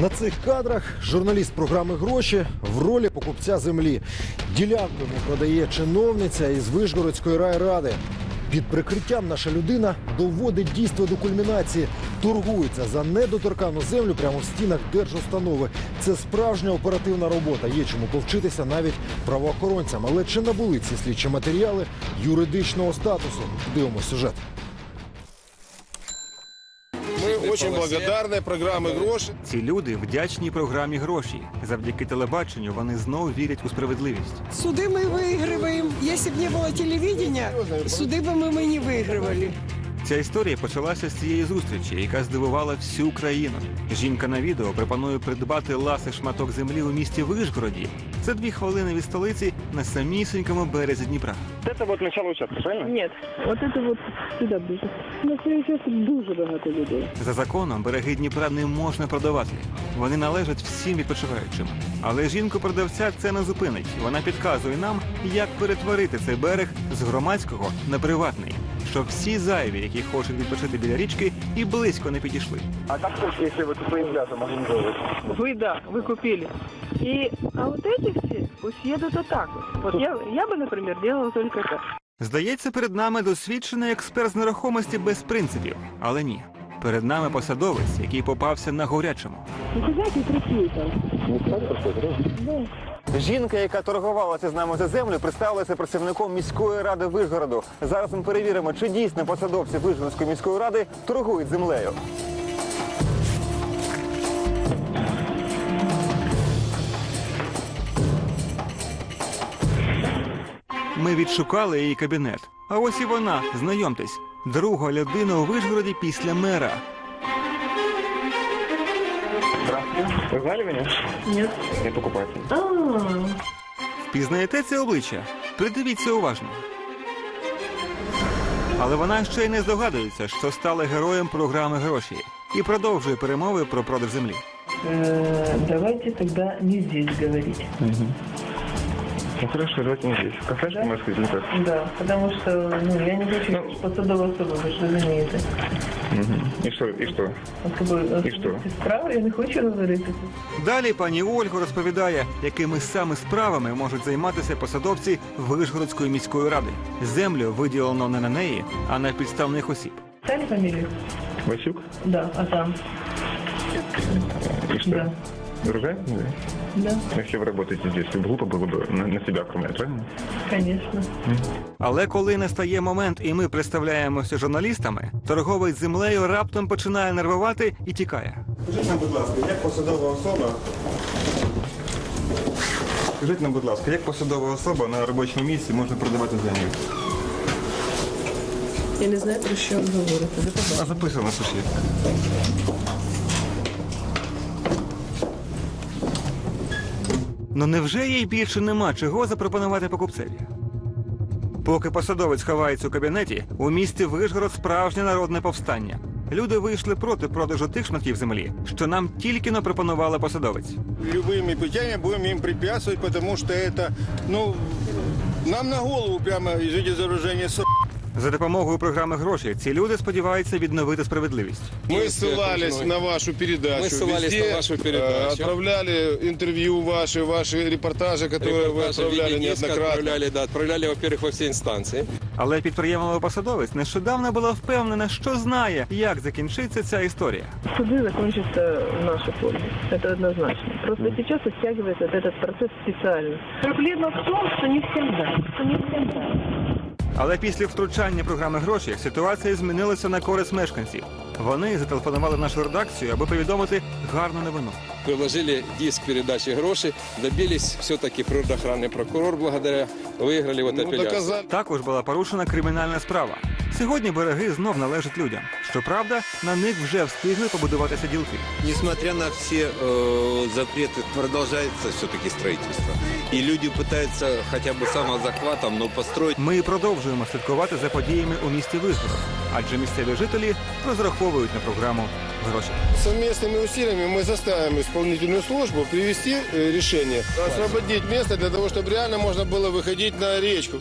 На цих кадрах журналіст програми гроші в ролі покупця землі. Ділянку йому продає чиновниця із Вишгородської райради. Під прикриттям наша людина доводить дійство до кульмінації, торгується за недоторкану землю прямо в стінах держустанови. Це справжня оперативна робота. Є чому повчитися навіть правоохоронцям. Але чи набули ці слідчі матеріали юридичного статусу? Дивимось сюжет Мы очень благодарны программе «Гроши». Ці люди вдячні програмі гроші. Завдяки телебаченню вони знову вірять у справедливість. Суды мы выигрываем. Если бы не было телевидения, суды бы мы, мы не выигрывали. Ця історія почалася з цієї зустрічі, яка здивувала всю країну. Жінка на відео пропонує придбати ласий шматок землі у місті Вишгороді. Це дві хвилини від столиці на самісінькому березі Дніпра. Это вот начало участка, правильно? От це от сюди ближе. На своїй часті дуже багато людей. За законом береги Дніпра не можна продавати. Вони належать всім відпочиваючим. Але жінку-продавця це не зупинить. Вона підказує нам, як перетворити цей берег з громадського на приватний, щоб всі зайві, які хочуть відпочити біля річки, і близько не підійшли. А как только если вот своим пляжем организовывать? Вы, да, вы купили. И, а вот эти все пусть едут вот так вот. Вот я, я бы, например, делала только так. Здається, перед нами досвідчений експерт з нерухомості без принципів. Але ні. Перед нами посадовець, який попався на горячому. Ну, вы знаете, прикинь там. Жінка, яка торгувалася з нами за землю, представилася працівником міської ради Вишгороду. Зараз ми перевіримо, чи дійсно посадовці Вишгородської міської ради торгують землею. Ми відшукали її кабінет. А ось і вона, знайомтесь, друга людина у Вишгороді після мера. Здравствуйте. Вы знали меня? Нет. Я покупатель. А, Впізнаєте це обличчя? Придивіться уважно. Але вона ще й не здогадується, що стала героєм програми гроші і продовжує перемови про продаж землі. Э, давайте тогда не здесь говорить. Ну хорошо, давайте не здесь. В кафешке, Да? может быть, или как? Да, потому что ну, я не хочу Ну. посадовая особа, ви ж розумієте. Мгм. И что, и что? Особи- І що? особисті справи я не хочу говорити. Далі пані Ольга розповідає, якими саме справами можуть займатися посадовці Вишгородської міської ради. Землю виділено не на неї, а на підставних осіб. Стали фамилию? Васюк? Да, а там? И что? Да. Другая? Да. Да, Если вы работаете здесь, глупо было бы на, на себя оформлять, правильно? конечно. Але коли настає момент, і ми представляємося журналістами, торговець землею раптом починає нервувати і тікає. Скажіть нам, будь ласка, як посадова особа... Скажіть нам, будь ласка, як посадова особа на робочому місці можна продавати землю? Я не знаю, про що ви говорите. Ви А записано сусід. Ну невже їй більше нема чого запропонувати покупцеві? Поки посадовець ховається у кабінеті, у місті Вишгород справжнє народне повстання. Люди вийшли проти продажу тих шматків землі, що нам тільки но пропонувала посадовець. Любыми путями будем им препятствовать, потому что это, ну, нам на голову прямо из видеозаражения с... За допомогою програми гроші ці люди сподіваються відновити справедливість. Мы ссылались на вашу передачу. Мы ссылались Везде, на вашу э, передачу. Отправляли интервью ваши, ваши репортажи, которые вы Репортажи, отправляли видеодиск неоднократно. Отправляли, да, отправляли, во-первых, во все инстанции. Але підприємливий посадовець нещодавно була впевнена, що знає, як закінчиться ця історія. Суды закончатся в нашу пользу. Это однозначно. Просто сейчас оттягивается этот процесс специально. Проблема в том, что не всем да. Что не всем да. Але після втручання програми гроші ситуація змінилася на користь мешканців. Вони зателефонували нашу редакцію, аби повідомити гарну новину. Приложили диск передачі гроші, добились все-таки природоохранний прокурор благодаря, виграли вот Ну, апелляцию. Також була порушена кримінальна справа. Сьогодні береги знов належать людям. Щоправда, на них вже встигли побудуватися ділки. Несмотря на все э, запреты, продолжается все-таки строительство. И люди пытаются хотя бы самозахватом, но построить Ми і продовжуємо слідкувати за подіями у місті Вишгород, адже місцеві жителі розраховують на програму гроші. Совместными усилиями мы заставим исполнительную службу привести э, решение, освободить место для того, чтобы реально можно было выходить на речку.